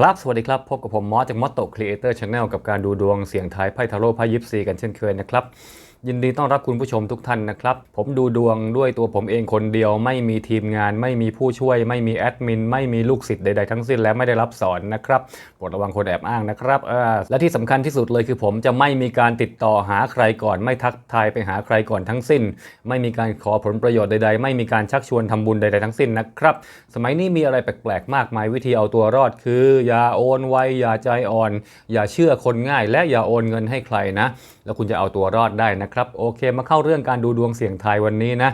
ครับ สวัสดีครับ พบกับผมมอสจากมอสโตครีเอเตอร์ชาแนลกับการดูดวงเสียงทายไพ่ทาโร่ไพ่ยิปซีกันเช่นเคยนะครับ ยินดีต้อนรับคุณผู้ชมทุกท่านนะครับ ผมดูดวงด้วยตัวผมเองคนเดียว ไม่มีทีมงาน ไม่มีผู้ช่วย ไม่มีแอดมิน ไม่มีลูกศิษย์ใดๆทั้งสิ้นและไม่ได้รับสอนนะครับโปรดระวังคนแอบอ้างนะครับและที่สำคัญที่สุดเลยคือผมจะไม่มีการติดต่อหาใครก่อน ไม่ทักทายไปหาใครก่อนทั้งสิ้น ไม่มีการขอผลประโยชน์ใด ๆ ไม่มีการชักชวนทำบุญใดๆทั้งสิ้นนะครับ สมัยนี้มีอะไรแปลกๆมากมายวิธีเอาตัวรอด คืออย่าโอนไวอย่าใจอ่อน อย่าเชื่อคนง่าย และอย่าโอนเงินให้ใครนะ แล้วคุณจะเอาตัวรอดได้นะครับครับโอเคมาเข้าเรื่องการดูดวงเสี่ยงทายวันนี้นะ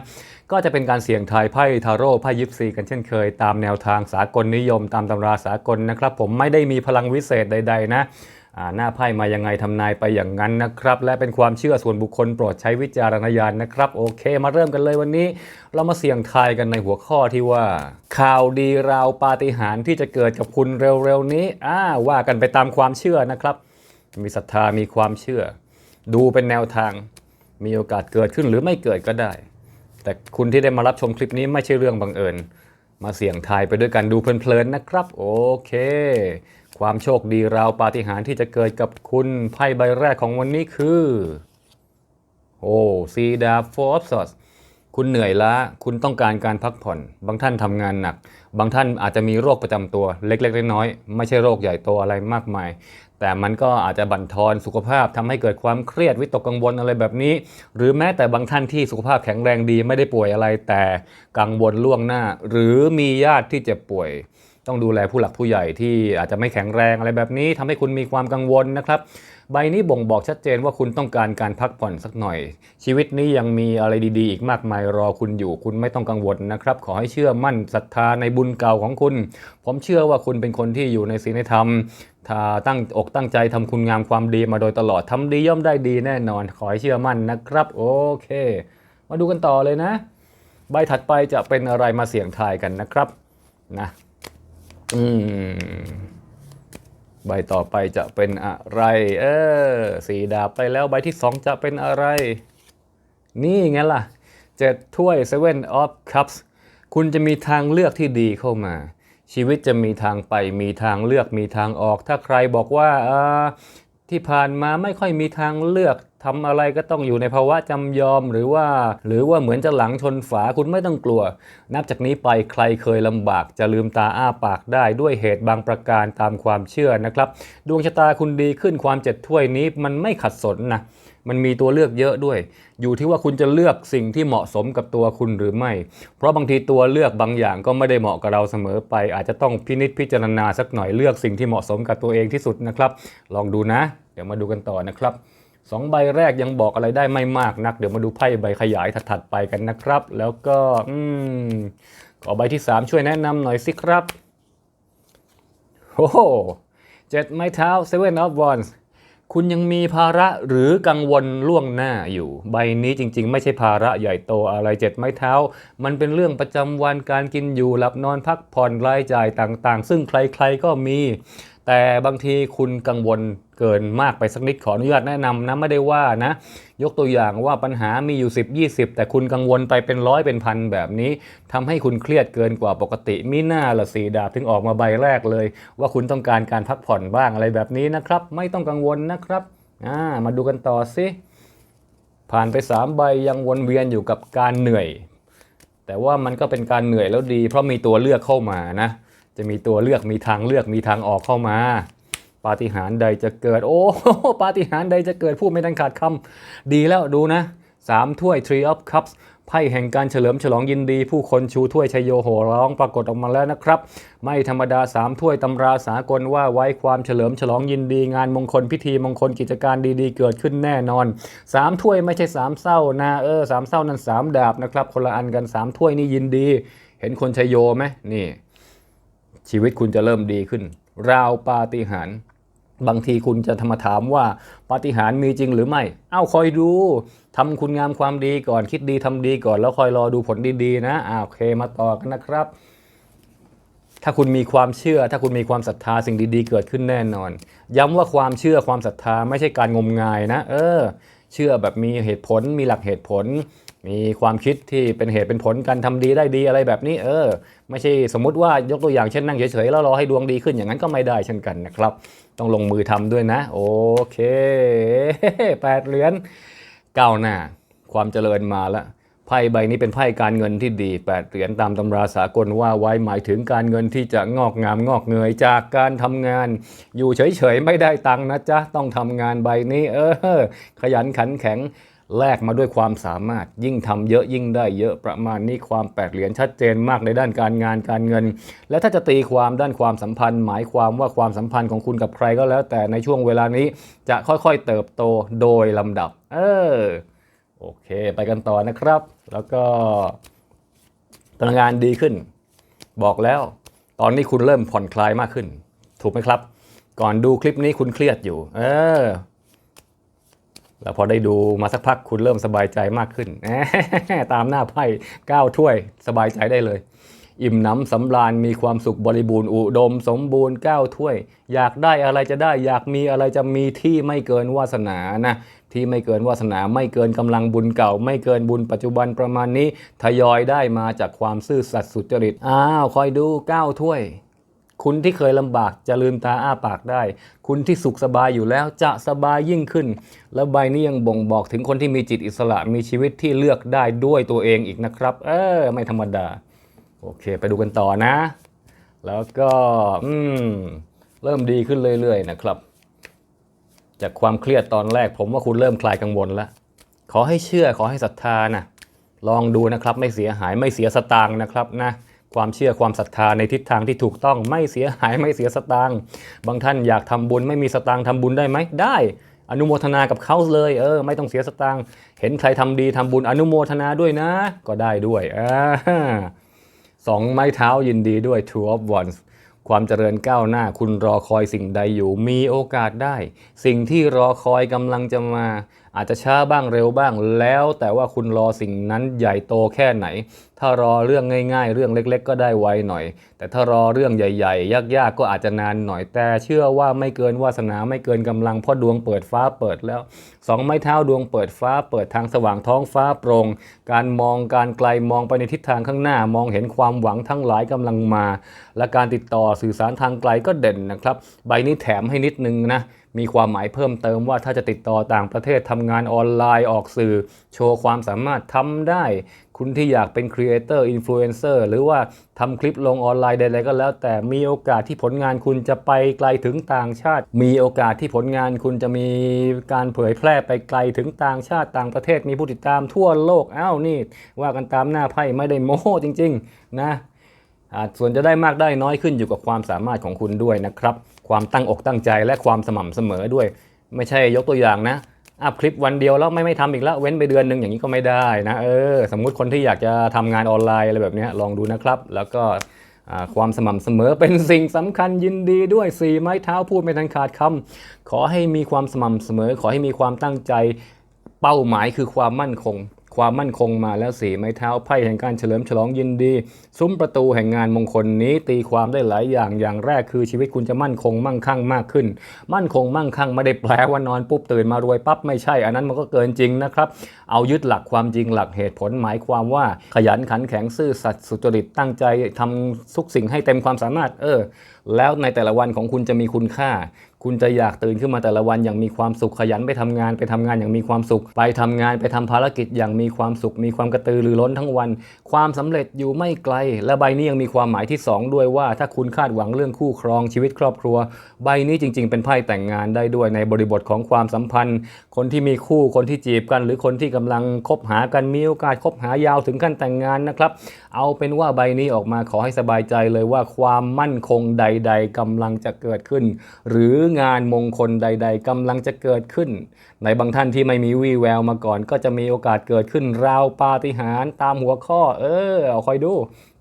ก็จะเป็นการเสี่ยงทายไพ่ทาโร่ไพ่ยิปซีกันเช่นเคย ตามแนวทางสากลนิยมตามตำราสากลนะครับ ผมไม่ได้มีพลังวิเศษใด ๆ นะอ่าหน้าไพ่มายังไงทำนายไปอย่างนั้นนะครับ และเป็นความเชื่อส่วนบุคคลโปรดใช้วิจารณญาณนะครับ โอเค มาเริ่มกันเลยวันนี้ เรามาเสี่ยงทายกันในหัวข้อที่ว่า ข่าวดีราวปาฏิหาริย์ที่จะเกิดกับคุณเร็วๆนี้อ่าว่ากันไปตามความเชื่อนะครับ มีศรัทธามีความเชื่อ ดูเป็นแนวทาง มีโอกาสเกิดขึ้นหรือไม่เกิดก็ได้ แต่คุณที่ได้มารับชมคลิปนี้ไม่ใช่เรื่องบังเอิญ มาเสี่ยงทายไปด้วยกันดูเพลินๆนะครับ โอเค ความโชคดีราวปาฏิหาริย์ที่จะเกิดกับคุณไพ่ใบแรกของวันนี้คือ โอ้ซีดาฟอร์สคุณเหนื่อยล้า คุณต้องการการพักผ่อน บางท่านทำงานหนัก บางท่านอาจจะมีโรคประจำตัวเล็กๆน้อยๆไม่ใช่โรคใหญ่โตอะไรมากมาย แต่มันก็อาจจะบั่นทอนสุขภาพทำให้เกิดความเครียดวิตกกังวลอะไรแบบนี้ หรือแม้แต่บางท่านที่สุขภาพแข็งแรงดีไม่ได้ป่วยอะไรแต่กังวลล่วงหน้า หรือมีญาติที่เจ็บป่วย ต้องดูแลผู้หลักผู้ใหญ่ที่อาจจะไม่แข็งแรงอะไรแบบนี้ทำให้คุณมีความกังวลนะครับ ใบนี้บ่งบอกชัดเจนว่าคุณต้องการการพักผ่อนสักหน่อย ชีวิตนี้ยังมีอะไรดีๆ อีกมากมายรอคุณอยู่ คุณไม่ต้องกังวลนะครับ ขอให้เชื่อมั่นศรัทธาในบุญเก่าของคุณ ผมเชื่อว่าคุณเป็นคนที่อยู่ในศีลธรรมถ้าตั้งอกตั้งใจทำคุณงามความดีมาโดยตลอดทำดีย่อมได้ดีแน่นอน ขอให้เชื่อมั่นนะครับ โอเค มาดูกันต่อเลยนะ ใบถัดไปจะเป็นอะไรมาเสี่ยงทายกันนะครับนะ อืม ใบต่อไปจะเป็นอะไร เออสีดาบไปแล้วใบที่สองจะเป็นอะไร นี่ไงล่ะเจ็ดถ้วย Seven of Cups คุณจะมีทางเลือกที่ดีเข้ามา ชีวิตจะมีทางไป มีทางเลือกมีทางออก ถ้าใครบอกว่าออ ที่ผ่านมาไม่ค่อยมีทางเลือกทำอะไรก็ต้องอยู่ในภาวะจำยอมหรือว่า หรือว่าเหมือนจะหลังชนฝาคุณไม่ต้องกลัว นับจากนี้ไปใครเคยลำบากจะลืมตาอ้าปากได้ด้วยเหตุบางประการตามความเชื่อนะครับ ดวงชะตาคุณดีขึ้นความเจ็ดถ้วยนี้มันไม่ขัดสนนะ มันมีตัวเลือกเยอะด้วย อยู่ที่ว่าคุณจะเลือกสิ่งที่เหมาะสมกับตัวคุณหรือไม่ เพราะบางทีตัวเลือกบางอย่างก็ไม่ได้เหมาะกับเราเสมอไป อาจจะต้องพินิจพิจารณาสักหน่อยเลือกสิ่งที่เหมาะสมกับตัวเองที่สุดนะครับ ลองดูนะ เดี๋ยวมาดูกันต่อนะครับสองใบแรกยังบอกอะไรได้ไม่มากนัก เดี๋ยวมาดูไพ่ใบขยายถัดๆไปกันนะครับ แล้วก็อืมขอใบที่สามช่วยแนะนำหน่อยสิครับโอ้โหเจ็ดไม้เท้า Seven of Wands คุณยังมีภาระหรือกังวลล่วงหน้าอยู่ ใบนี้จริง ๆ ไม่ใช่ภาระใหญ่โตอะไรเจ็ดไม้เท้า มันเป็นเรื่องประจำวันการกินอยู่หลับนอนพักผ่อนรายจ่ายต่างๆ ซึ่งใครๆก็มี แต่บางทีคุณกังวล เกินมากไปสักนิดขออนุญาตแนะนำนะไม่ได้ว่านะ ยกตัวอย่างว่าปัญหามีอยู่ 10 20 แต่คุณกังวลไปเป็นร้อยเป็นพันแบบนี้ทำให้คุณเครียดเกินกว่าปกติมิหน่าละสีดาบถึงออกมาใบแรกเลย ว่าคุณต้องการการพักผ่อนบ้างอะไรแบบนี้นะครับ ไม่ต้องกังวลนะครับามาดูกันต่อสิผ่านไป 3 ใบยังวนเวียนอยู่กับการเหนื่อย แต่ว่ามันก็เป็นการเหนื่อยแล้วดี เพราะมีตัวเลือกเข้ามานะ จะมีตัวเลือกมีทางเลือกมีทางออกเข้ามา ปาฏิหาริย์ใดจะเกิด โอ้ปาฏิหาริย์ใดจะเกิดพูดไม่ทันขาดคำดีแล้วดูนะสามถ้วย Tree of Cups ไพ่แห่งการเฉลิมฉลองยินดี ผู้คนชูถ้วยชัยโยโห่ร้องปรากฏออกมาแล้วนะครับ ไม่ธรรมดาสามถ้วยตำราสากลว่าไว้ความเฉลิมฉลองยินดี งานมงคลพิธีมงคลกิจการดีๆ เกิดขึ้นแน่นอนสามถ้วยไม่ใช่สามเศร้านะเออสามเศร้านั้นสามดาบนะครับ คนละอันกันสามถ้วยนี่ยินดี เห็นคนชัยโยไหมนี่ ชีวิตคุณจะเริ่มดีขึ้น ราวปาฏิหาริย์ บางทีคุณจะทมาถามว่าปาฏิหาริย์มีจริงหรือไม่ เอ้าคอยดูทำคุณงามความดีก่อนคิดดีทำดีก่อน แล้วคอยรอดูผลดีๆนะอ่าโอเคมาต่อกันนะครับ ถ้าคุณมีความเชื่อ ถ้าคุณมีความศรัทธาสิ่งดีๆ เกิดขึ้นแน่นอน ย้ำว่าความเชื่อความศรัทธาไม่ใช่การงมงายนะ เออ เชื่อแบบมีเหตุผลมีหลักเหตุผล มีความคิดที่เป็นเหตุเป็นผลการทำดีได้ดีอะไรแบบนี้ เออ ไม่ใช่สมมุติว่ายกตัวอย่างเช่นนั่งเฉยๆแล้วรอให้ดวงดีขึ้นอย่างนั้นก็ไม่ได้เช่นกันนะครับ ต้องลงมือทำด้วยนะ โอเคแปดเหรียญก้าวหน้า ความเจริญมาแล้วไพ่ใบนี้เป็นไพ่การเงินที่ดีแปดเหรียญตามตำราสากลว่าไว้หมายถึงการเงินที่จะงอกงามงอกเงยจากการทำงาน อยู่เฉยๆไม่ได้ตังค์นะจ๊ะต้องทำงานใบนี้ เออ ขยันขันแข็ง แลกมาด้วยความสามารถ ยิ่งทำเยอะยิ่งได้เยอะประมาณนี้ความแปดเหรียญชัดเจนมากในด้านการงานการเงิน และถ้าจะตีความด้านความสัมพันธ์ หมายความว่าความสัมพันธ์ของคุณกับใครก็แล้ว แต่ในช่วงเวลานี้จะค่อยๆเติบโตโดยลำดับ เออโอเค ไปกันต่อนะครับ แล้วก็พลังงานดีขึ้น บอกแล้ว ตอนนี้คุณเริ่มผ่อนคลายมากขึ้น ถูกไหมครับ ก่อนดูคลิปนี้คุณเครียดอยู่ เออ แล้วพอได้ดูมาสักพักคุณเริ่มสบายใจมากขึ้น ตามหน้าไพ่ก้าวถ้วยสบายใจได้เลย อิ่มน้ำสำราญมีความสุขบริบูรณ์อุดม สมบูรณ์ก้าวถ้วย อยากได้อะไรจะได้ อยากมีอะไรจะมีที่ไม่เกินวาสนานะที่ไม่เกินวาสนาไม่เกินกำลังบุญเก่า ไม่เกินบุญปัจจุบันประมาณนี้ ทยอยได้มาจากความซื่อสัตย์สุจริตอ้าวคอยดูก้าวถ้วย คุณที่เคยลำบากจะลืมตาอ้าปากได้ คุณที่สุขสบายอยู่แล้วจะสบายยิ่งขึ้น แล้วใบนี้ยังบ่งบอกถึงคนที่มีจิตอิสระมีชีวิตที่เลือกได้ด้วยตัวเองอีกนะครับ เออไม่ธรรมดา โอเค ไปดูกันต่อนะ แล้วก็อืมเริ่มดีขึ้นเรื่อยๆนะครับ จากความเครียดตอนแรก ผมว่าคุณเริ่มคลายกังวลแล้ว ขอให้เชื่อขอให้ศรัทธานะลองดูนะครับ ไม่เสียหายไม่เสียสตางค์นะครับนะ ความเชื่อความศรัทธาในทิศทางที่ถูกต้องไม่เสียหายไม่เสียสตางค์บางท่านอยากทำบุญไม่มีสตางค์ทำบุญได้ไหมได้ อนุโมทนากับเขาเลยเออไม่ต้องเสียสตางค์เห็นใครทำดีทำบุญอนุโมทนาด้วยนะ ก็ได้ด้วยอ่าสองไม้เท้ายินดีด้วย Two of Wands ความเจริญก้าวหน้าคุณรอคอยสิ่งใดอยู่มีโอกาสได้ สิ่งที่รอคอยกำลังจะมา อาจจะช้าบ้างเร็วบ้างแล้วแต่ว่าคุณรอสิ่งนั้นใหญ่โตแค่ไหน ถ้ารอเรื่องง่าย ๆ เรื่องเล็ก ๆ ก็ได้ไวหน่อย แต่ถ้ารอเรื่องใหญ่ๆ ยากๆ ก็อาจจะนานหน่อย แต่เชื่อว่าไม่เกินวาสนาไม่เกินกำลังเพราะดวงเปิดฟ้าเปิดแล้วสองไม้เท้าดวงเปิดฟ้าเปิดทางสว่างท้องฟ้าโปร่งการมองการไกลมองไปในทิศทางข้างหน้ามองเห็นความหวังทั้งหลายกำลังมา และการติดต่อสื่อสารทางไกลก็เด่นนะครับ ใบนี้แถมให้นิดนึงนะ มีความหมายเพิ่มเติมว่าถ้าจะติดต่อต่างประเทศทำงานออนไลน์ออกสื่อ โชว์ความสามารถทำได้ คุณที่อยากเป็นครีเอเตอร์อินฟลูเอนเซอร์หรือว่าทำคลิปลงออนไลน์ใดๆก็แล้ว แต่มีโอกาสที่ผลงานคุณจะไปไกลถึงต่างชาติ มีโอกาสที่ผลงานคุณจะมีการเผยแพร่ไปไกลถึงต่างชาติต่างประเทศ มีผู้ติดตามทั่วโลกอ้าวนี่ ว่ากันตามหน้าไพ่ไม่ได้โม้จริง ๆ นะส่วนจะได้มากได้น้อยขึ้นอยู่กับความสามารถของคุณด้วยนะครับ ความตั้งอกตั้งใจและความสม่ำเสมอด้วย ไม่ใช่ยกตัวอย่างนะอัพคลิปวันเดียวแล้วไม่ไม่ทำอีกแล้วเว้นไปเดือนหนึ่งอย่างนี้ก็ไม่ได้นะเออสมมุติคนที่อยากจะทำงานออนไลน์อะไรแบบนี้ลองดูนะครับ แล้วก็ความสม่ำเสมอเป็นสิ่งสำคัญยินดีด้วยสี่ไม้เท้าพูดไม่ทันขาดคำขอให้มีความสม่ำเสมอ ขอให้มีความตั้งใจเป้าหมายคือความมั่นคง ความมั่นคงมาแล้วสีไม้เท้าไพ่แห่งการเฉลิมฉลองยินดี ซุ้มประตูแห่งงานมงคลนี้ตีความได้หลายอย่างอย่างแรกคือชีวิตคุณจะมั่นคงมั่งคั่งมากขึ้น มั่นคงมั่งคั่งไม่ได้แปลว่านอนปุ๊บตื่นมารวยปั๊บไม่ใช่ อันนั้นมันก็เกินจริงนะครับ เอายึดหลักความจริงหลักเหตุผลหมายความว่าขยันขันแข็งซื่อสัตย์สุจริตตั้งใจทำทุกสิ่งให้เต็มความสามารถเออแล้วในแต่ละวันของคุณจะมีคุณค่า คุณจะอยากตื่นขึ้นมาแต่ละวันอย่างมีความสุขขยันไปทำงานไปทำงานอย่างมีความสุข ไปทำงานไปทำภารกิจอย่างมีความสุข มีความกระตือรือร้นทั้งวัน ความสำเร็จอยู่ไม่ไกล และใบนี้ยังมีความหมายที่ 2 ด้วยว่า ถ้าคุณคาดหวังเรื่องคู่ครองชีวิตครอบครัว ใบนี้จริง ๆ เป็นไพ่แต่งงานได้ด้วยในบริบทของความสัมพันธ์ คนที่มีคู่คนที่จีบกัน หรือคนที่กำลังคบหากันมีโอกาสคบหายาวถึงขั้นแต่งงานนะครับเอาเป็นว่าใบนี้ออกมาขอให้สบายใจเลยว่าความมั่นคงใด ๆกำลังจะเกิดขึ้น หรือองานมงคลใด ๆกำลังจะเกิดขึ้น ในบางท่านที่ไม่มีวี่แววมาก่อน ก็จะมีโอกาสเกิดขึ้นราวปาฏิหาริย์ตามหัวข้อ เออเอาคอยดู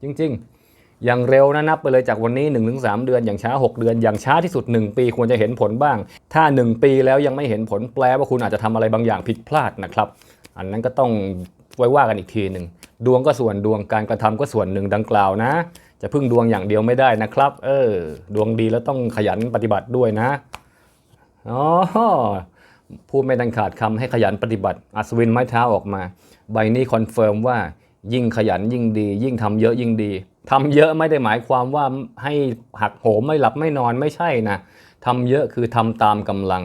จริง ๆ อย่างเร็วนะนับไปเลยจากวันนี้ 1-3 เดือนอย่างช้า 6 เดือน อย่างช้าที่สุด 1 ปีควรจะเห็นผลบ้าง ถ้า 1 ปีแล้วยังไม่เห็นผลแปลว่าคุณอาจจะทำอะไรบางอย่างผิดพลาดนะครับ อันนั้นก็ต้องไว้ว่ากันอีกทีหนึ่งดวงก็ส่วนดวงการกระทำก็ส่วนหนึ่งดังกล่าวนะ จะพึ่งดวงอย่างเดียวไม่ได้นะครับ เออ ดวงดีแล้วต้องขยันปฏิบัติด้วยนะอ๋อพูดไม่ดังขาดคำให้ขยันปฏิบัติ อัศวินไม้เท้าออกมา ใบนี้คอนเฟิร์มว่ายิ่งขยันยิ่งดี ยิ่งทำเยอะยิ่งดีทำเยอะไม่ได้หมายความว่าให้หักโหมไม่หลับไม่นอนไม่ใช่นะทำเยอะคือทำตามกำลัง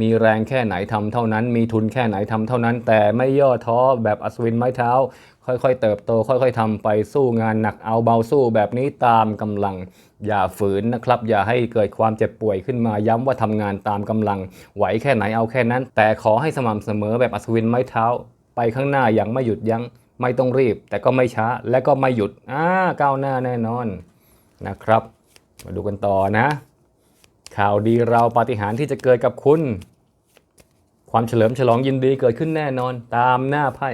มีแรงแค่ไหนทำเท่านั้น มีทุนแค่ไหนทำเท่านั้น แต่ไม่ย่อท้อแบบอัศวินไม้เท้า ค่อยๆเติบโต ค่อยๆทำไปสู้งานหนักเอาเบาสู้แบบนี้ตามกำลัง อย่าฝืนนะครับ อย่าให้เกิดความเจ็บป่วยขึ้นมาย้ำว่าทำงานตามกำลัง ไหวแค่ไหนเอาแค่นั้น แต่ขอให้สม่ำเสมอแบบอัศวินไม้เท้า ไปข้างหน้าอย่างไม่หยุดยัง้งไม่ต้องรีบ แต่ก็ไม่ช้าและก็ไม่หยุดอ่าก้าวหน้าแน่นอนนะครับ มาดูกันต่อนะ ข่าวดีเราปาฏิหาริย์ที่จะเกิดกับคุณ ความเฉลิมฉลองยินดีเกิดขึ้นแน่นอนตามหน้าไพ่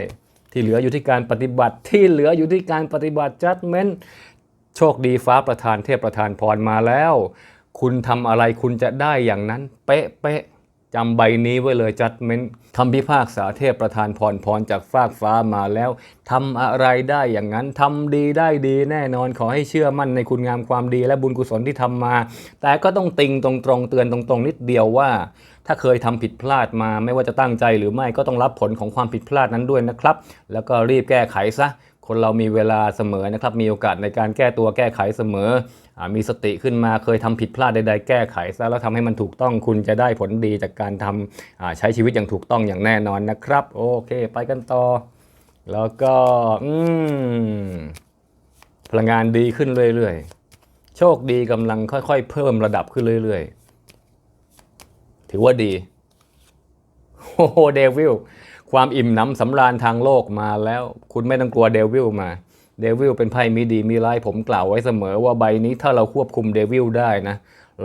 ที่เหลืออยู่ที่การปฏิบัติที่เหลืออยู่ที่การปฏิบัติ judgment โชคดีฟ้าประธานเทพประธานพรมาแล้ว คุณทำอะไรคุณจะได้อย่างนั้น เป๊ะเป๊ะจำใบนี้ไว้เลย judgment คำพิพากษาเทพประธานพรพรจากฟากฟ้ามาแล้วทำอะไรได้อย่างนั้นทำดีได้ดีแน่นอนขอให้เชื่อมั่นในคุณงามความดีและบุญกุศลที่ทำมา แต่ก็ต้องติงตรงๆเตือนตรงๆ นิดเดียวว่า ถ้าเคยทำผิดพลาดมาไม่ว่าจะตั้งใจหรือไม่ก็ต้องรับผลของความผิดพลาดนั้นด้วยนะครับ แล้วก็รีบแก้ไขซะคนเรามีเวลาเสมอนะครับ มีโอกาสในการแก้ตัวแก้ไขเสมออมีสติขึ้นมาเคยทำผิดพลาดใดๆ แก้ไขซะแล้วทำให้มันถูกต้องคุณจะได้ผลดีจากการทำอ่าใช้ชีวิตอย่างถูกต้องอย่างแน่นอนนะครับ โอเค ไปกันต่อ แล้วก็อืมพลังงานดีขึ้นเรื่อยๆ โชคดีกำลังค่อยๆ เพิ่มระดับขึ้นเรื่อยๆ ถือว่าดี โอ้โหเดวิลความอิ่มหนำสำราญทางโลกมาแล้ว คุณไม่ต้องกลัวเดวิลมา เดวิลเป็นไพ่มีดีมีร้ายผมกล่าวไว้เสมอว่าใบนี้ถ้าเราควบคุมเดวิลได้นะ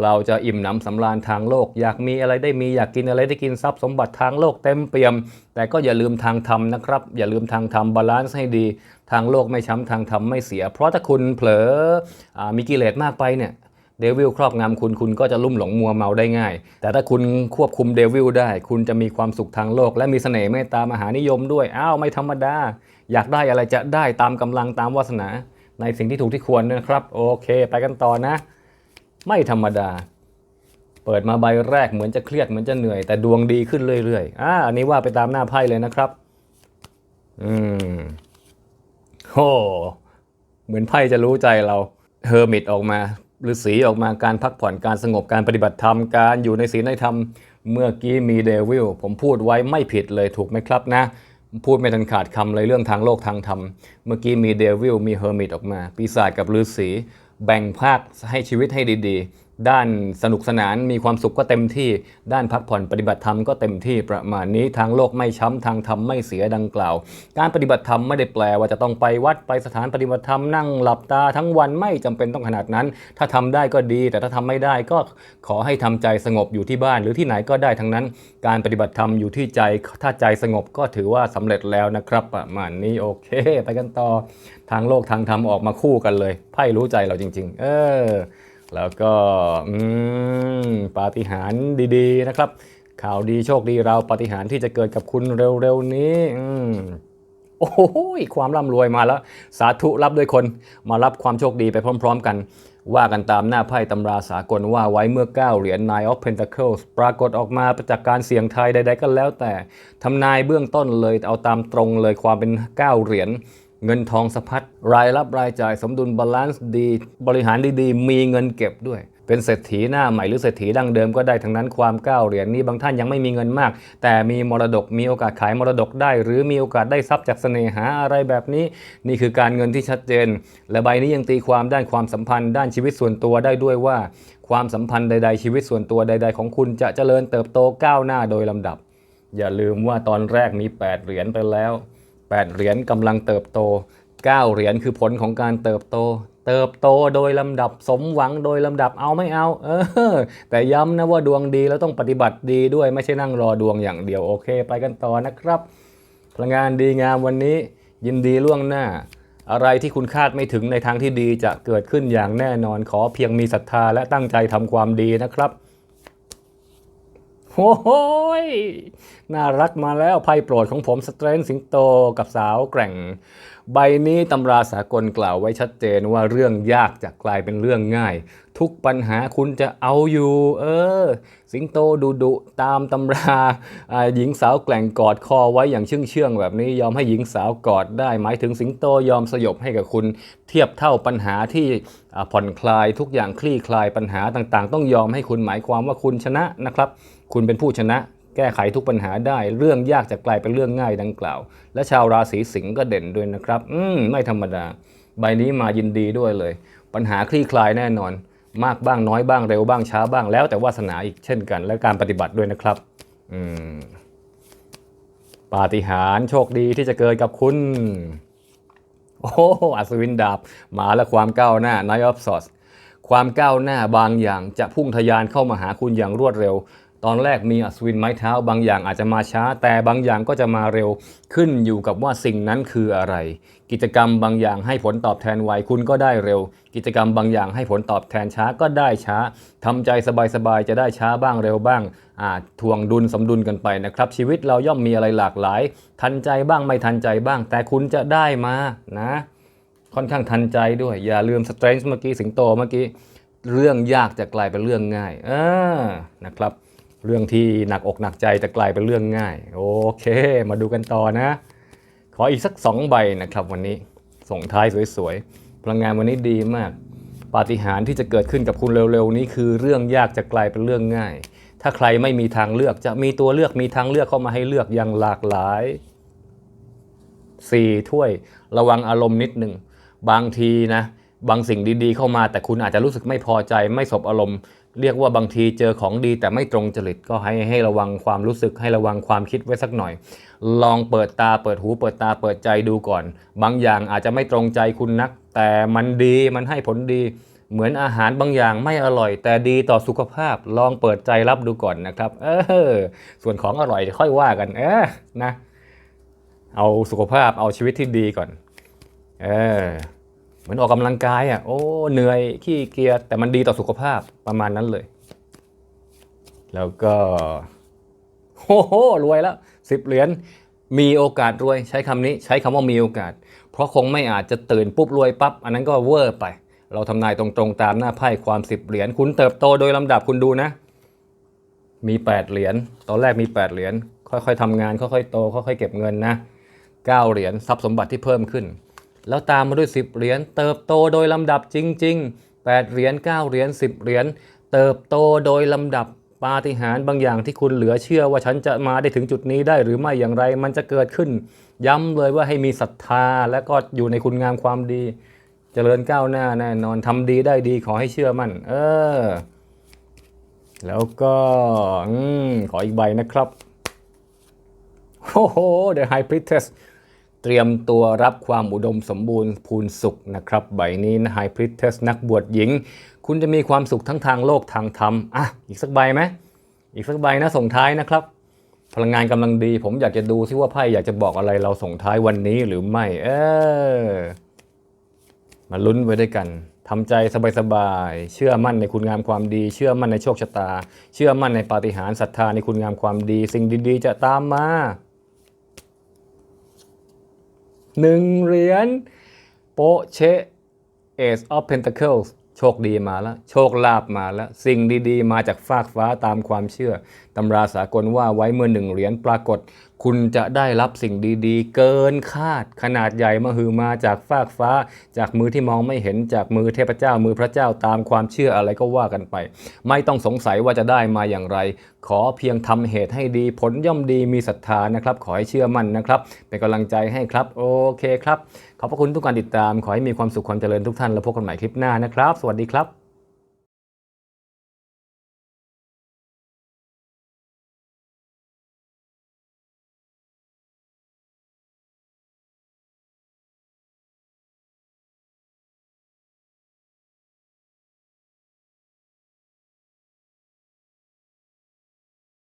เราจะอิ่มหนำสำราญทางโลก อยากมีอะไรได้มีอยากกินอะไรได้กินทรัพย์สมบัติทางโลกเต็มเปี่ยม แต่ก็อย่าลืมทางธรรมนะครับ อย่าลืมทางธรรมบาลานซ์ให้ดี ทางโลกไม่ช้ำทางธรรมไม่เสีย เพราะถ้าคุณเผลออมีกิเลสมากไปเนี่ย เดวิลครอบงำคุณคุณก็จะลุ่มหลงมัวเมาได้ง่าย แต่ถ้าคุณควบคุมเดวิลได้ คุณจะมีความสุขทางโลก และมีเสน่ห์เมตตามหานิยมด้วย อ้าวไม่ธรรมดา อยากได้อะไรจะได้ตามกำลังตามวาสนา ในสิ่งที่ถูกที่ควรนะครับ โอเค ไปกันต่อนะ ไม่ธรรมดา เปิดมาใบแรกเหมือนจะเครียดเหมือนจะเหนื่อยแต่ดวงดีขึ้นเรื่อยๆอ่าอันนี้ว่าไปตามหน้าไพ่เลยนะครับ อืมโหเหมือนไพ่จะรู้ใจเราเฮอร์มิตออกมา ฤาษีออกมาการพักผ่อนการสงบการปฏิบัติธรรมการอยู่ในศีลในธรรม เมื่อกี้มีเดวิลผมพูดไว้ไม่ผิดเลยถูกไหมครับนะ พูดไม่ทันขาดคำเลยเรื่องทางโลกทางธรรม เมื่อกี้มีเดวิลมีเฮอร์มิตออกมา ปีศาจกับฤาษีแบ่งภาคให้ชีวิตให้ดีๆ ด้านสนุกสนานมีความสุขก็เต็มที่ ด้านพักผ่อนปฏิบัติธรรมก็เต็มที่ประมาณนี้ทางโลกไม่ช้ำทางธรรมไม่เสียดังกล่าว การปฏิบัติธรรมไม่ได้แปลว่าจะต้องไปวัดไปสถานปฏิบัติธรรมนั่งหลับตาทั้งวันไม่จำเป็นต้องขนาดนั้น ถ้าทำได้ก็ดี แต่ถ้าทำไม่ได้ก็ขอให้ทำใจสงบอยู่ที่บ้าน หรือที่ไหนก็ได้ทั้งนั้น การปฏิบัติธรรมอยู่ที่ใจถ้าใจสงบก็ถือว่าสำเร็จแล้วนะครับ ประมาณนี้โอเค ไปกันต่อทางโลกทางธรรมออกมาคู่กันเลยไพ่รู้ใจเราจริง ๆ เออ แล้วก็ปาฏิหาริย์ดีๆนะครับ ข่าวดีโชคดีเราปาฏิหาริย์ที่จะเกิดกับคุณเร็วๆนี้อโอ้โหความร่ำรวยมาแล้ว สาธุรับด้วยคน มารับความโชคดีไปพร้อม ๆ กัน ว่ากันตามหน้าไพ่ตำราสากลว่าไว้เมื่อ 9 เหรียญ Nine of Pentacles ปรากฏออกมาจากการเสี่ยงทายใด ๆ ก็แล้วแต่ทำนายเบื้องต้นเลยเอาตามตรงเลยความเป็น 9 เหรียญ เงินทองสะพัดรายรับรายจ่ายสมดุลบาลานซ์ดี บริหารดีๆ มีเงินเก็บด้วย เป็นเศรษฐีหน้าใหม่หรือเศรษฐีดั้งเดิมก็ได้ทั้งนั้นความก้าวเหรียญนี้บางท่านยังไม่มีเงินมาก แต่มีมรดกมีโอกาสขายมรดกได้ หรือมีโอกาสได้ทรัพย์จากเสน่หาอะไรแบบนี้ นี่คือการเงินที่ชัดเจน และใบนี้ยังตีความด้านความสัมพันธ์ด้านชีวิตส่วนตัวได้ด้วยว่า ความสัมพันธ์ใด ๆ ชีวิตส่วนตัวใด ๆ ของคุณจะเจริญเติบโตก้าวหน้าโดยลำดับ อย่าลืมว่าตอนแรกมี 8 เหรียญไปแล้ว 8 เหรียญกำลังเติบโต 9 เหรียญคือผลของการเติบโต เติบโตโดยลำดับสมหวังโดยลำดับเอาไม่เอา เออ แต่ย้ำนะว่าดวงดีแล้วต้องปฏิบัติดีด้วยไม่ใช่นั่งรอดวงอย่างเดียวโอเค ไปกันต่อนะครับพลังงานดีงามวันนี้ ยินดีล่วงหน้า อะไรที่คุณคาดไม่ถึงในทางที่ดีจะเกิดขึ้นอย่างแน่นอนขอเพียงมีศรัทธาและตั้งใจทำความดีนะครับ โอ้โหยน่ารักมาแล้วไพ่โปรดของผมสเตรนสิงโตกับสาวแกร่ง ใบนี้ตำราสากลกล่าวไว้ชัดเจนว่าเรื่องยากจะกลายเป็นเรื่องง่าย ทุกปัญหาคุณจะเอาอยู่ เออ สิงโตดุดุตามตำราหญิงสาวแกล่งกอดคอไว้อย่างเชื่องเชื่องแบบนี้ยอมให้หญิงสาวกอดได้ หมายถึงสิงโตยอมสยบให้กับคุณ เทียบเท่าปัญหาที่ผ่อนคลายทุกอย่างคลี่คลายปัญหาต่างๆ ต้องยอมให้คุณหมายความว่าคุณชนะนะครับ คุณเป็นผู้ชนะ แก้ไขทุกปัญหาได้ เรื่องยากจะกลายเป็นเรื่องง่ายดังกล่าว และชาวราศีสิงห์ก็เด่นด้วยนะครับ อืมไม่ธรรมดา ใบนี้มายินดีด้วยเลย ปัญหาคลี่คลายแน่นอน มากบ้างน้อยบ้างเร็วบ้างช้าบ้างแล้วแต่วาสนาอีกเช่นกัน และการปฏิบัติด้วยนะครับ อืมปาฏิหาริย์โชคดีที่จะเกิดกับคุณ โอ้อัศวินดาบมาและความก้าวหน้า Knight of Swords ความก้าวหน้าบางอย่างจะพุ่งทะยานเข้ามาหาคุณอย่างรวดเร็ว ตอนแรกมีอัศวินไม้เท้า บางอย่างอาจจะมาช้า แต่บางอย่างก็จะมาเร็วขึ้นอยู่กับว่าสิ่งนั้นคืออะไร กิจกรรมบางอย่างให้ผลตอบแทนไวคุณก็ได้เร็ว กิจกรรมบางอย่างให้ผลตอบแทนช้าก็ได้ช้าทำใจสบายๆจะได้ช้าบ้างเร็วบ้างอาทวงดุลสมดุลกันไปนะครับ ชีวิตเราย่อมมีอะไรหลากหลาย ทันใจบ้างไม่ทันใจบ้าง แต่คุณจะได้มานะค่อนข้างทันใจด้วย อย่าลืมสเตรนจ์เมื่อกี้สิงโตเมื่อกี้เรื่องยากจะกลายเป็นเรื่องง่ายเออนะครับ เรื่องที่หนักอกหนักใจจะกลายเป็นเรื่องง่าย โอเค มาดูกันต่อนะ ขออีกสักสองใบนะครับวันนี้ส่งท้ายสวยๆพลังงานวันนี้ดีมากปาฏิหาริย์ที่จะเกิดขึ้นกับคุณเร็วๆ นี้คือเรื่องยากจะกลายเป็นเรื่องง่าย ถ้าใครไม่มีทางเลือกจะมีตัวเลือกมีทางเลือกเข้ามาให้เลือกอย่างหลากหลาย 4 ถ้วยระวังอารมณ์นิดหนึ่งบางทีนะบางสิ่งดีๆ เข้ามาแต่คุณอาจจะรู้สึกไม่พอใจไม่สบอารมณ์ เรียกว่าบางทีเจอของดีแต่ไม่ตรงจริตก็ให้ให้ระวังความรู้สึกให้ระวังความคิดไว้สักหน่อย ลองเปิดตาเปิดหูเปิดตาเปิดใจดูก่อน บางอย่างอาจจะไม่ตรงใจคุณนัก แต่มันดีมันให้ผลดี เหมือนอาหารบางอย่างไม่อร่อย แต่ดีต่อสุขภาพ ลองเปิดใจรับดูก่อนนะครับ เออ ส่วนของอร่อยค่อยว่ากัน เออนะ เอาสุขภาพเอาชีวิตที่ดีก่อน เออ เหมือนออกกำลังกายอะโอ้เหนื่อยขี้เกียจแต่มันดีต่อสุขภาพประมาณนั้นเลย แล้วก็โอ้โหรวยแล้วสิบเหรียญมีโอกาสรวยใช้คำนี้ใช้คำว่ามีโอกาส เพราะคงไม่อาจจะตื่นปุ๊บรวยปั๊บอันนั้นก็เวอร์ไป เราทำนายตรงๆตามหน้าไพ่ความสิบเหรียญคุณเติบโตโดยลำดับคุณดูนะ มี 8 เหรียญตอนแรกมี 8 เหรียญค่อยๆทำงานค่อยๆโตค่อยๆเก็บเงินนะ9เหรียญทรัพย์สมบัติที่เพิ่มขึ้น แล้วตามมาด้วย 10 เหรียญเติบโตโดยลำดับจริง ๆ 8 เหรียญ9เหรียญ10 เหรียญเติบโตโดยลำดับปาฏิหาริย์บางอย่างที่คุณเหลือเชื่อว่าฉันจะมาได้ถึงจุดนี้ได้หรือไม่อย่างไรมันจะเกิดขึ้น ย้ำเลยว่าให้มีศรัทธาและก็อยู่ในคุณงามความดีเจริญก้าวหน้าแน่นอนทำดีได้ดีขอให้เชื่อมั่น เออ แล้วก็อขออีกใบนะครับโอ้โห The High Priestess เตรียมตัวรับความอุดมสมบูรณ์พูนสุขนะครับ ใบนี้นะ High Priestess นักบวชหญิง คุณจะมีความสุขทั้งทางโลกทางธรรม อะ อีกสักใบไหม อีกสักใบนะส่งท้ายนะครับ พลังงานกำลังดี ผมอยากจะดูซิว่าไพ่อยากจะบอกอะไรเราส่งท้ายวันนี้หรือไม่ เออ มาลุ้นไว้ด้วยกันทำใจสบายๆ เชื่อมั่นในคุณงามความดี เชื่อมั่นในโชคชะตา เชื่อมั่นในปาฏิหาริย์ศรัทธาในคุณงามความดี สิ่งดีๆ จะตามมา หนึ่งเหรียญโปะเชะ Ace of Pentacles โชคดีมาแล้ว โชคลาภมาแล้ว สิ่งดีๆ มาจากฟากฟ้าตามความเชื่อตำราสากลว่าไว้เมื่อหนึ่งเหรียญปรากฏ คุณจะได้รับสิ่งดีๆ เกินคาด ขนาดใหญ่มาฮือมาจากฟากฟ้า จากมือที่มองไม่เห็นจากมือเทพเจ้า มือพระเจ้าตามความเชื่ออะไรก็ว่ากันไป ไม่ต้องสงสัยว่าจะได้มาอย่างไร ขอเพียงทำเหตุให้ดีผลย่อมดีมีศรัทธานะครับ ขอให้เชื่อมั่นนะครับ เป็นกำลังใจให้ครับ โอเคครับ ขอบพระคุณทุกการติดตาม ขอให้มีความสุขความเจริญทุกท่าน แล้วพบกันใหม่คลิปหน้านะครับ สวัสดีครับ